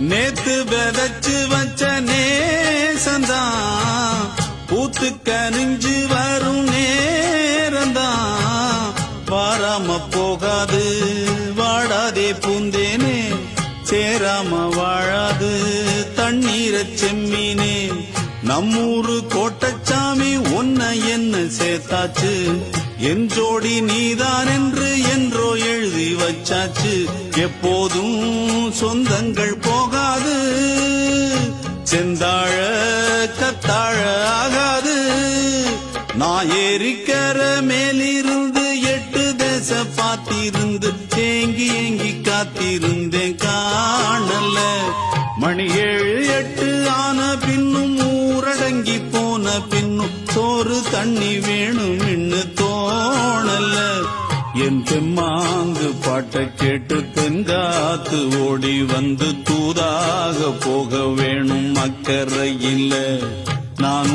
நேத்து விதைச்சு வச்ச நேசந்தான். பூத்து கனிஞ்சு வரும் நேரந்தான். வாராம போகாது வாடாதே பூந்தேனே. சேராம வாழாது தண்ணீரை செம்மீனே. நம்மூரு கோட்டச்சாமி சேர்த்தாச்சு என் ஜோடி நீதான் என்று என்றோ எழுதி வச்சாச்சு. எப்போதும் சொந்தங்கள் போகாது செந்தாழ கத்தாழ ஆகாது. நான் ஏறிக்கர மேலிருந்து எட்டு தேச பார்த்திருந்து ஏங்கி ஏங்கி காத்திருந்தேன் காணல மணி ஏழு எட்டு ஆன பின்னும் ஊரடங்கி போ பின்னும் சோறு தண்ணி வேணும் இன்னு தோணல என் தெம்மாங்கு பாட்டை கேட்டு தென்காத்து ஓடி வந்து தூதாக போக வேணும் அக்கறை இல்ல நான்